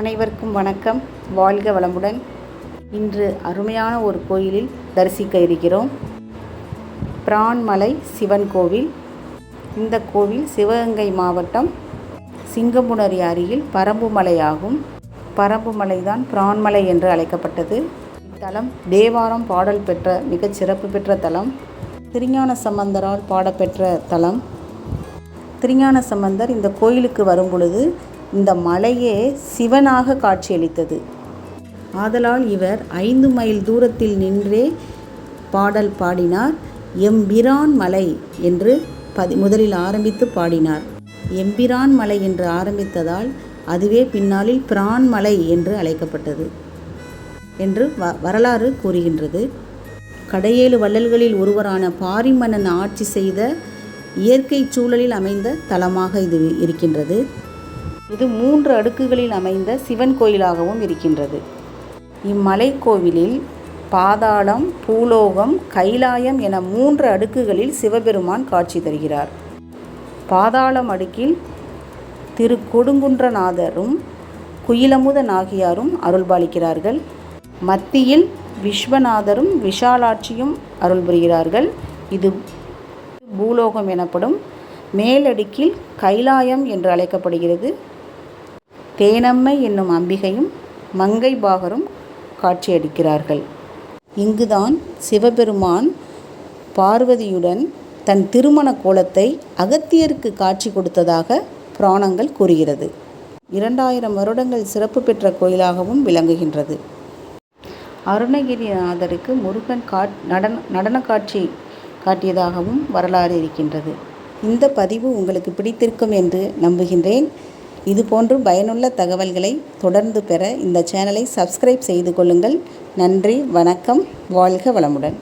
அனைவருக்கும் வணக்கம். வாழ்க வளமுடன். இன்று அருமையான ஒரு கோயிலில் தரிசிக்க இருக்கிறோம். பிரான்மலை சிவன் கோவில். இந்த கோவில் சிவகங்கை மாவட்டம் சிங்கம்புணரி அருகில் பரம்புமலை ஆகும் பரம்புமலை தான் பிரான்மலை என்று அழைக்கப்பட்டது. இத்தலம் தேவாரம் பாடல் பெற்ற மிகச் சிறப்பு பெற்ற தலம். திருஞான சம்பந்தரால் பாடப்பெற்ற தலம். திருஞான சம்பந்தர் இந்த கோயிலுக்கு வரும் பொழுது இந்த மலையே சிவனாக காட்சியளித்தது. ஆதலால் இவர் ஐந்து மைல் தூரத்தில் நின்றே பாடல் பாடினார். எம்பிரான் மலை என்று பதி முதலில் ஆரம்பித்து பாடினார். எம்பிரான் மலை என்று ஆரம்பித்ததால் அதுவே பின்னாளில் பிரான் மலை என்று அழைக்கப்பட்டது என்று வ வரலாறு கூறுகின்றது. கடையேழு வள்ளல்களில் ஒருவரான பாரிமன்னன் ஆட்சி செய்த இயற்கை சூழலில் அமைந்த தலமாக இது இருக்கின்றது. இது மூன்று அடுக்குகளில் அமைந்த சிவன் கோயிலாகவும் இருக்கின்றது. இம்மலை கோவிலில் பாதாளம் பூலோகம் கைலாயம் என மூன்று அடுக்குகளில் சிவபெருமான் காட்சி தருகிறார். பாதாளம் அடுக்கில் திரு கொடுங்குன்றநாதரும் குயிலமுத நாகியாரும் அருள்பாலிக்கிறார்கள். மத்தியில் விஸ்வநாதரும் விஷாலாட்சியும் அருள் புரிகிறார்கள் இது பூலோகம் எனப்படும் மேலடுக்கில் கைலாயம் என்று அழைக்கப்படுகிறது. தேனம்மை என்னும் அம்பிகையும் மங்கை பாகரும் காட்சியளிக்கிறார்கள். இங்குதான் சிவபெருமான் பார்வதியுடன் தன் திருமண கோலத்தை அகத்தியருக்கு காட்சி கொடுத்ததாக புராணங்கள் கூறுகிறது. இரண்டாயிரம் வருடங்கள் சிறப்பு பெற்ற கோயிலாகவும் விளங்குகின்றது. அருணகிரிநாதருக்கு முருகன் காட் நடன நடன காட்சி காட்டியதாகவும் வரலாறு இருக்கின்றது. இந்த பதிவு உங்களுக்கு பிடித்திருக்கும் என்று நம்புகின்றேன். இதுபோன்று பயனுள்ள தகவல்களை தொடர்ந்து பெற இந்த சேனலை சப்ஸ்கிரைப் செய்து கொள்ளுங்கள். நன்றி வணக்கம் வாழ்க வளமுடன்.